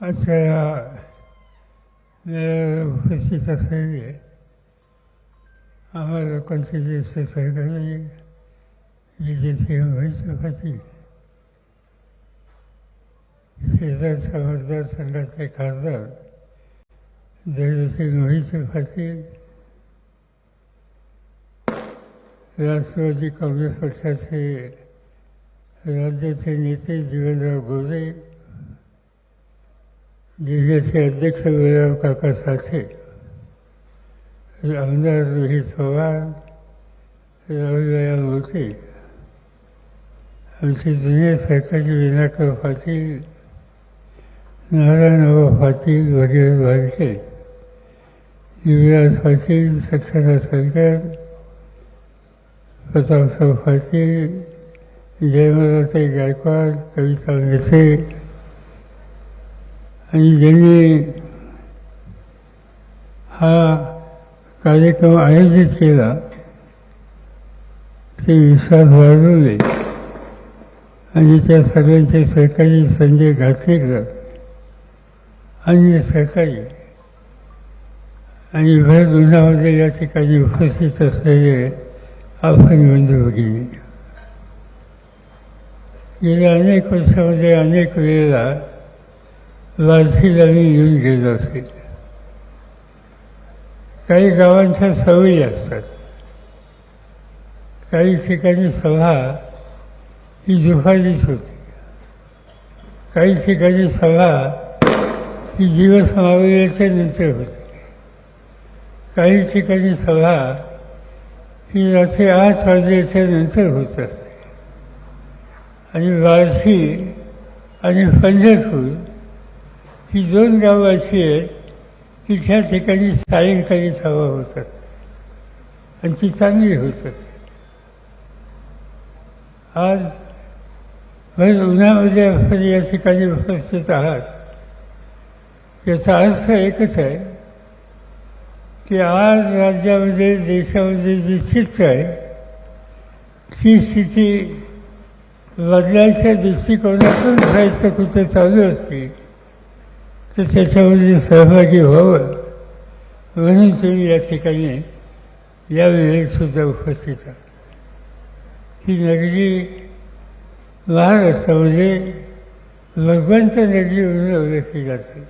आजच्या या मेळाव्याला उपस्थित असलेले आम्हा लोकांचे ज्येष्ठ सहकारी विजयसिंह वैश्य पाटील शेजारच्या मतदारसंघाचे खासदार जयसिंह वैश्य पाटील राष्ट्रवादी काँग्रेस पक्षाचे राज्याचे नेते जीवनराव गोरे. जिल्ह्याचे अध्यक्ष वैराव काका साठे आमदार रोहित पवार राहुलया मोते आमचे जुने सरकारी विनायकराव पाटील नारायणराव पाटील वगैरे वालके युवराज पाटील सक्सेना सरकार प्रतापराव पाटील जयमरावते गायकवाड कविता मेसे आणि ज्यांनी हा कार्यक्रम आयोजित केला ते विश्वास वाढवले. आणि त्या सगळ्यांचे सहकारी संजय घाटलेकर आणि सहकारी आणि भर उन्हामध्ये या ठिकाणी उपस्थित असलेले आपण बंधू भगिनी. गेल्या अनेक वर्षामध्ये अनेक वेळेला वारसीला मी येऊन गेलो असेल काही गावांच्या सवयी असतात. काही ठिकाणी सभा ही दुपारीच होती. काही ठिकाणी सभा ही दिवस नंतर होते. काही ठिकाणी सभा ही रात्री आठ वाजल्याच्या नंतर होत असते. आणि वारसी आणि पंढरपूर ही दोन गावं अशी आहेत की त्या ठिकाणी सायंकाळी सभा होतात आणि ती चांगली होतात. आज भर उन्हामध्ये आपण या ठिकाणी उपस्थित आहात. याचा अर्थ एकच आहे की आज राज्यामध्ये देशामध्ये जी स्थिती आहे ती स्थिती बदलायच्या दृष्टिकोनातून प्रयत्न कुठे चालू असतील तर त्याच्यामध्ये सहभागी व्हावं म्हणून तुम्ही या ठिकाणी यावेळीसुद्धा उपस्थित आहात. ही नगरी महाराष्ट्रामध्ये भगवंत नगरी म्हणून ओळखली जाते.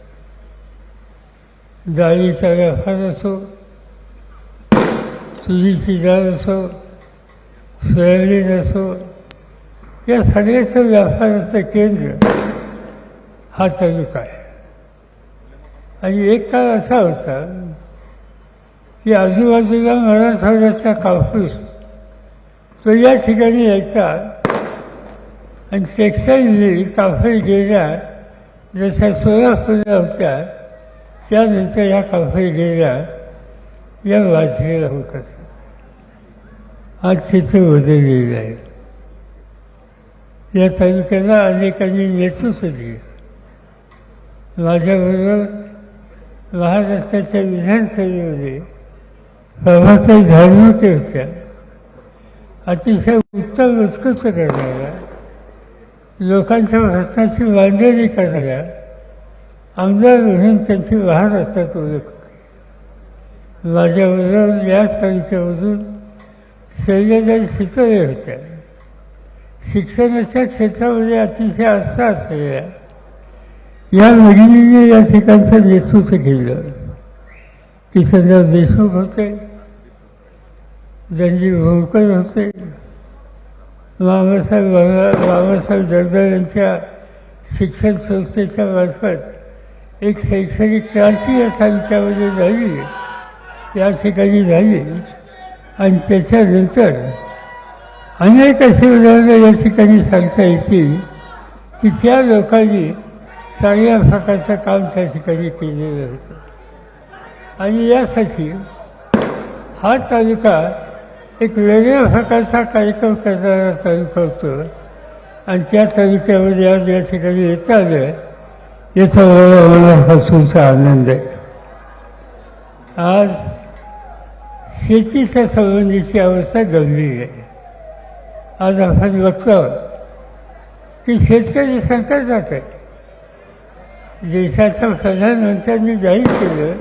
डाळीचा व्यापार असो तुरीची डाळ असो सोयाबीन असो या सगळ्याचं व्यापाराचं केंद्र हा तालुका आहे. आणि एक काळ असा होता की आजूबाजूला मराठवाड्याचा कापूस तो या ठिकाणी यायचा. आणि टेक्स्टाईल मिल कापड गेल्या जशा सोलापूरला होत्या त्यानंतर या कापड गेल्या या वाजलेला होतात आज तिथे बदललेलं आहे. या तालुक्याला अनेकांनी नेतृत्व दिलं. माझ्याबरोबर महाराष्ट्राच्या विधानसभेमध्ये प्रभाताई धारणुके होत्या अतिशय उत्तम उत्कृष्ट करणाऱ्या लोकांच्या हस्ताची मांडणी करणाऱ्या आमदार म्हणून त्यांची महाराष्ट्रात ओळख होती माझ्याबरोबर या तालुक्यामधून शैलजाई शिकवले होत्या शिक्षणाच्या क्षेत्रामध्ये अतिशय आस्था असलेल्या या भगिनीने या ठिकाणचं नेतृत्व केलं किशनराव देशमुख होते. रणजीव भोकर होते. बाबासाहेब बाबासाहेब जगदाळ यांच्या शिक्षण संस्थेच्या मार्फत एक शैक्षणिक क्रांती या साहित्यामध्ये झाली. या ठिकाणी झाली. आणि त्याच्यानंतर अनेक असे उदाहरणं या ठिकाणी सांगता येतील की त्या लोकांनी चांगल्या प्रकारचं काम त्या ठिकाणी केलेलं होतं. आणि यासाठी हा तालुका एक वेगळ्या प्रकारचा कार्यक्रम करणारा तालुका होतो. आणि त्या तालुक्यामध्ये आज या ठिकाणी येता आलं याचा मला मनापासूनचा आनंद आहे. आज शेतीच्या संबंधीची अवस्था गंभीर आहे. आज आपण बघतो की शेतकरी संकटात आहे. देशाच्या प्रधानमंत्र्यांनी जाहीर केलं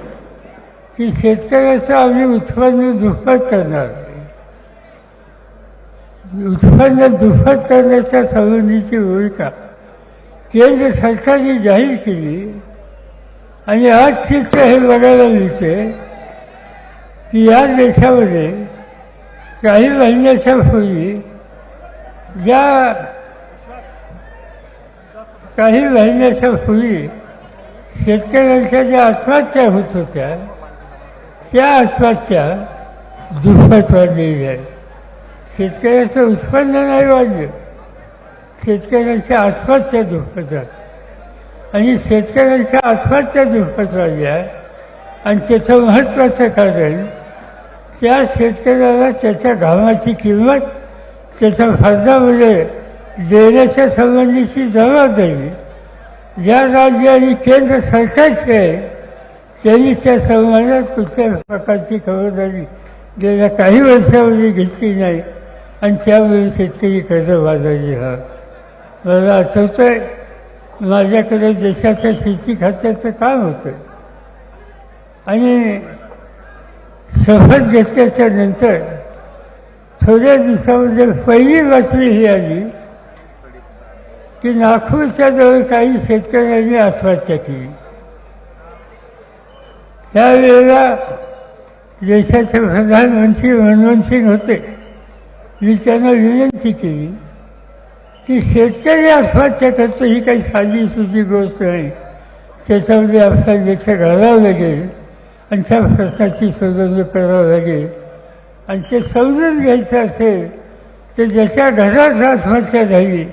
की शेतकऱ्याचं आम्ही उत्पन्न दुप्पट करणार. उत्पन्न दुप्पट करण्याच्या संबंधीची भूमिका केंद्र सरकारने जाहीर केली. आणि आज चित्र हे बघायला मिळते की या देशामध्ये काही महिन्याच्या पूर्वी ज्या काही महिन्याच्या पूर्वी शेतकऱ्यांच्या ज्या आत्महत्या होत होत्या त्या आत्महत्या दुप्पट वाढलेल्या आहेत. शेतकऱ्याचं उत्पन्न नाही वाढलं. शेतकऱ्यांच्या आत्महत्या दुप्पट आणि शेतकऱ्यांच्या आत्महत्या दुप्पट वाढल्या आणि त्याचं महत्त्वाचं कारण त्या शेतकऱ्याला त्याच्या घामाची किंमत त्याच्या फर्जामध्ये म्हणजे देण्याच्या संबंधीची जबाबदारी ज्या राज्य आणि केंद्र सरकारची आहे त्यांनी त्या संबंधात कुठल्या प्रकारची खबरदारी गेल्या काही वर्षामध्ये घेतली नाही. आणि त्यामुळे शेतकरी कर्जबाजारी हा. मला आठवतं आहे माझ्याकडे देशाच्या शेती खात्याचं काम होतं. आणि शपथ घेतल्याच्या नंतर थोड्या दिवसामध्ये पहिली बातमी ही आली की नागपूरच्या जवळ काही शेतकऱ्यांनी आत्महत्या केली. त्यावेळेला देशाचे प्रधानमंत्री मनमोहन सिंग होते. मी त्यांना विनंती केली की शेतकरी आत्महत्या करतो ही काही साधी सुधी गोष्ट नाही. त्याच्यामध्ये आपला लक्ष घालावं लागेल आणि त्या प्रश्नाची सोडवणूक करावं लागेल. आणि ते समजून घ्यायचं असेल तर ज्याच्या घरात आत्महत्या झाली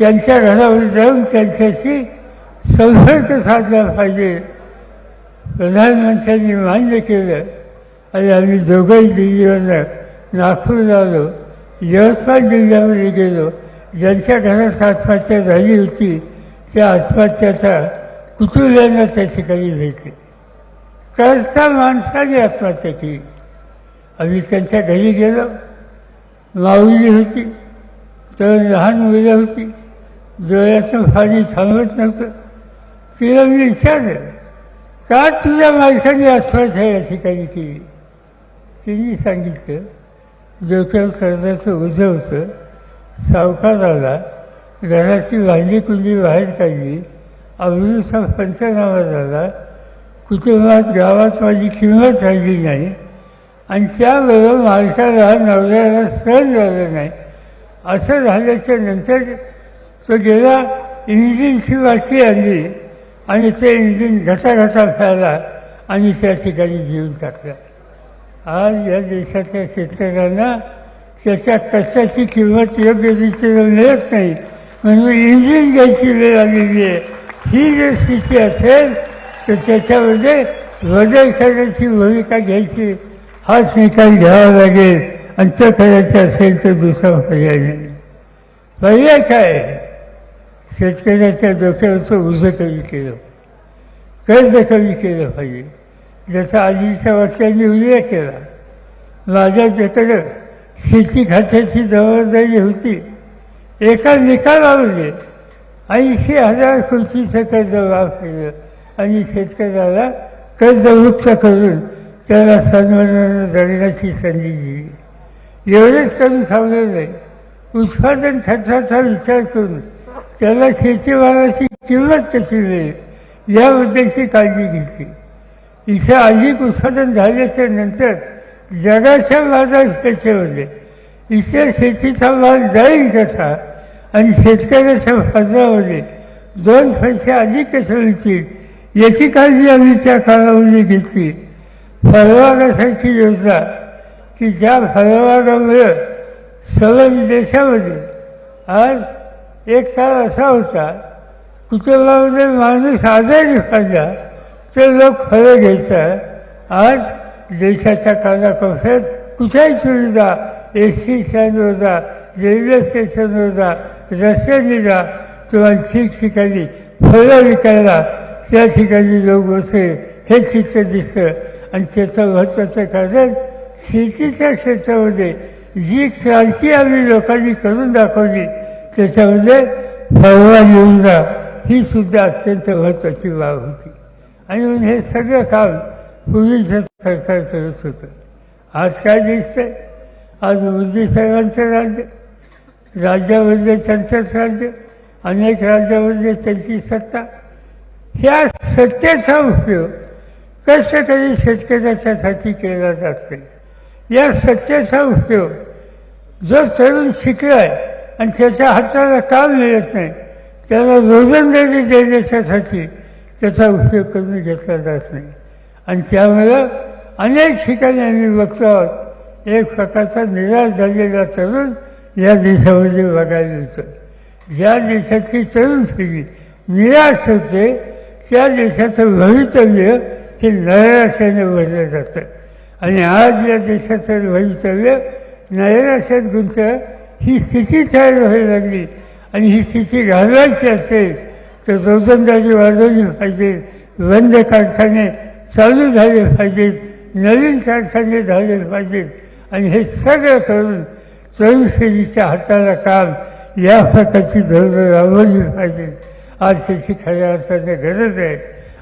त्यांच्या घरावर जाऊन त्यांच्याशी संपर्क साधला पाहिजे. प्रधानमंत्र्यांनी मान्य केलं. आणि आम्ही दोघंही दिल्लीवरनं नागपूरला आलो. यवतमाळ जिल्ह्यामध्ये गेलो. ज्यांच्या घरात आत्महत्या झाली होती त्या आत्महत्याचा कुटुंबियांना त्या ठिकाणी भेटले. करता माणसाने आत्महत्या केली. आम्ही त्यांच्या घरी गेलो. माऊली होती. तर लहान मुलं होती. डोळ्याचं पाणी थांबत नव्हतं. तिला मी विचारलं का तुझ्या माणसाने आहे या ठिकाणी केली तिने सांगितलं डोक्यावर कर्जाचं उजं होतं. सावकार आला घराची भांडी कुंडी बाहेर काढली. अमृतचा पंचनामा झाला. कुटुंबात गावात माझी किंमत राहिली नाही. आणि त्याबरोबर माणसाला नवऱ्याला सहन झालं नाही. असं झाल्याच्यानंतर तो गेला इंजिनची वाची आणली आणि ते इंजिन घटाघटा फॅला आणि त्या ठिकाणी जीवन टाकला. आज या देशातल्या शेतकऱ्यांना त्याच्या कष्टाची किंमत योग्य रीतीनं मिळत नाही. म्हणून इंजिन घ्यायची वेळ आलेली आहे. ही जर स्थिती असेल तर त्याच्यामध्ये बदल करण्याची भूमिका घ्यायची हाच निकाल घ्यावा लागेल. आणि तो करायचं असेल तर दुसरा पर्याय नाही. पर्याय काय? शेतकऱ्याच्या डोक्यावरचं उजं कमी केलं. कर्ज कमी केलं पाहिजे. जसं आजीच्या वाक्याने उल्लेख केला. माझ्या माझ्याकडं शेती खात्याची जबाबदारी होती. एका निकालामध्ये ऐंशी हजार कोटीचं कर्ज माफ केलं आणि शेतकऱ्याला कर्जमुक्त करून त्याला सन्मानानं जगण्याची संधी दिली. एवढेच करून थांबलं नाही. उत्पादन खर्चाचा विचार करून त्याला शेतीवाराची किंमत कशी मिळेल याबद्दलची काळजी घेतली. इथे अधिक उत्पादन झाल्याच्यानंतर जगाच्या बाजारपेठेमध्ये इथे शेतीचा माल जाईल कसा? आणि शेतकऱ्याच्या फर्जामध्ये दोन पैसे अधिक कसे होतील? याची काळजी आम्ही त्या कालावधी घेतली. फळबागासारखी योजना. की ज्या फळवारामुळे सर्व देशामध्ये आज एक काळ असा होता कुटुंबामध्ये माणूस आजारी पडला तर लोक फळं घ्यायचं. आज देशाच्या कानाकोपऱ्यात कुठेही सुविधा एस टी स्टँडवर जा रेल्वे स्टेशनवर जा रस्त्याने जा. किंवा ठिकठिकाणी फळं विकायला त्या ठिकाणी लोक बसले. हे चित्र दिसतं. आणि त्याचं महत्त्वाचं कारण शेतीच्या क्षेत्रामध्ये जी क्रांती आम्ही लोकांनी करून दाखवली त्याच्यामध्ये फळवा योजना ही सुद्धा अत्यंत महत्त्वाची बाब होती. आणि म्हणून हे सगळं काम पूर्वीच्या सरकारचंच होतं. आज काय दिसतंय? आज मोदी साहेबांचं राज्य राज्यामध्ये त्यांचंच राज्य अनेक राज्यामध्ये त्यांची सत्ता. ह्या सत्तेचा उपयोग कष्टकरी शेतकऱ्याच्यासाठी केला जात नाही या सत्तेचा उपयोग जो तरुण शिकलाय आणि त्याच्या हाताला काम मिळत नाही. त्याला रोजंदारी देण्याच्यासाठी त्याचा उपयोग करून घेतला जात नाही. आणि त्यामुळं अनेक ठिकाणी आम्ही बघतो आहोत एक प्रकारचा निराश झालेला तरुण या देशामध्ये बघायला मिळतो ज्या देशातली तरुण पिढी निराश होते त्या देशाचं भवितव्य हे नैराश्याने भरलं जातं. आणि आज या देशाचं भवितव्य नैराश्यात गुंतलं ही स्थिती तयार व्हायला लागली. आणि ही स्थिती घालवायची असेल तर रोजंदारी वाढवली पाहिजे बंद कारखाने चालू झाले पाहिजेत नवीन कारखाने झाले पाहिजेत. आणि हे सगळं करून तरुण पिढीच्या हाताला काम या प्रकारची धोरणं राबवली पाहिजेत. आज त्याची खऱ्या अर्थाने गरज आहे.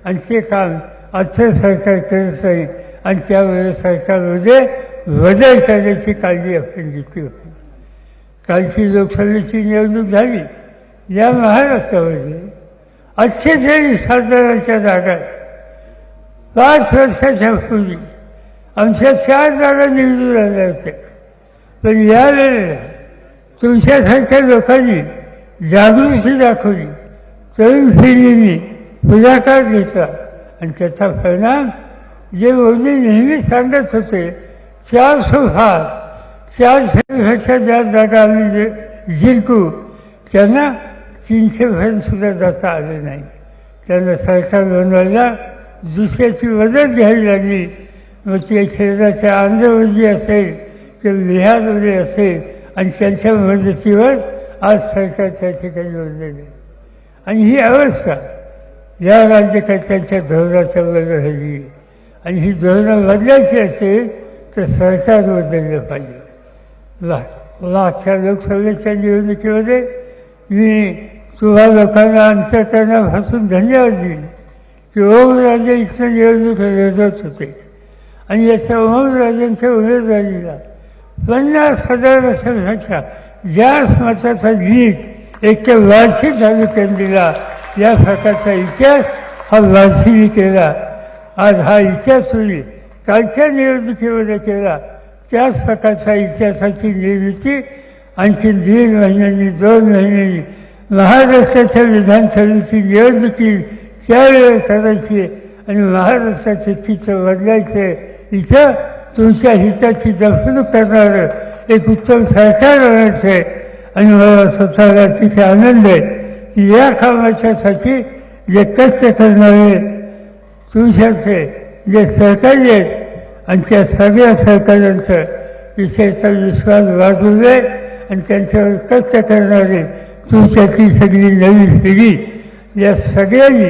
आणि ते काम आजचं सरकार करत नाही. आणि त्यामुळे सरकारमध्ये बदल करण्याची काळजी आपण घेतली होती कालची लोकसभेची निवडणूक झाली या महाराष्ट्रामध्ये अठ्ठेचाळीस खासदारांच्या जागा पाच वर्षाच्या पूर्वी आमच्या चार जागा निवडून आल्या होत्या. पण यावेळेला तुमच्यासारख्या लोकांनी जागृती दाखवली. तरुण पिढीने पुढाकार घेतला आणि त्याचा परिणाम जे मोदी नेहमी सांगत होते चार चार चारशेपेक्षा ज्या जागा आम्ही जे जिंकू त्यांना तीनशे सुद्धा जाता आले नाही. त्यांना सरकार बनवायला दुसऱ्याची मदत घ्यावी लागली. मग ते शरीराच्या आंध्रमध्ये असेल ते बिहारमध्ये असेल आणि त्यांच्या मदतीवर आज सरकार त्या ठिकाणी बनलेले आणि ही अवस्था या राज्यकर्त्यांच्या धोरणाच्या बदल झाली आणि ही धोरणं बदलायची असेल तर सरकार बदललं पाहिजे. ला मागच्या लोकसभेच्या निवडणुकीमध्ये मी तुम्हा लोकांना अंतकरणापासून धन्यवाद दिले की ओमराजे इथं निवडणूक लढत होते. आणि याच्या ओमराजेंच्या उमेदवारीला पन्नास हजार हजारापेक्षा जास्त मताचा गीत एक वार्षिक तालुक्यात दिला. या प्रकारचा इतिहास हा वारसीने केला. आज हा इतिहास होईल कालच्या निवडणुकीमध्ये केला. त्याच प्रकारचा इतिहासाची निर्मिती आणखी दीड महिन्यांनी दोन महिन्यांनी महाराष्ट्राच्या विधानसभेची निवडणुकी त्यावेळेस करायची आणि महाराष्ट्राचे चित्र बदलायचे. इथं तुमच्या हिताची जपणूक करणारं एक उत्तम सरकार आहे आणि मला स्वतःला तिथे आनंद आहे की या कामाच्यासाठी जे कष्ट करणारे तुमच्याचे जे सहकारी आहेत आणि त्या सगळ्या सरकारांचं विषयाचा विश्वास वाढवले आणि त्यांच्यावर कष्ट करणारे त्याची सगळी नवी पिढी या सगळ्यांनी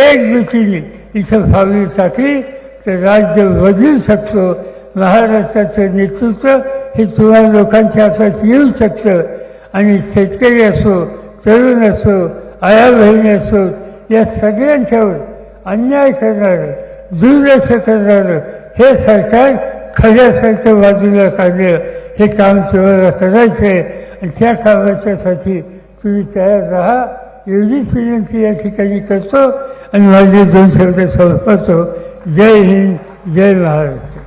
एकजुटीने इथं फावली टाकली तर राज्य बदलू शकतो महाराष्ट्राचं नेतृत्व हे तुम्हाला लोकांच्या हातात येऊ शकतं. आणि शेतकरी असो तरुण असो आया बहिणी असो या सगळ्यांच्यावर अन्याय करणारं दुर्लक्ष करणारं हे सरकार खऱ्या खऱ्यासारखं बाजूला काढलं. हे काम तुम्हाला करायचं आहे आणि त्या कामाच्यासाठी तुम्ही तयार राहा. एवढीच विनंती या ठिकाणी करतो आणि माझे दोन शब्द संपवतो. जय हिंद जय महाराष्ट्र.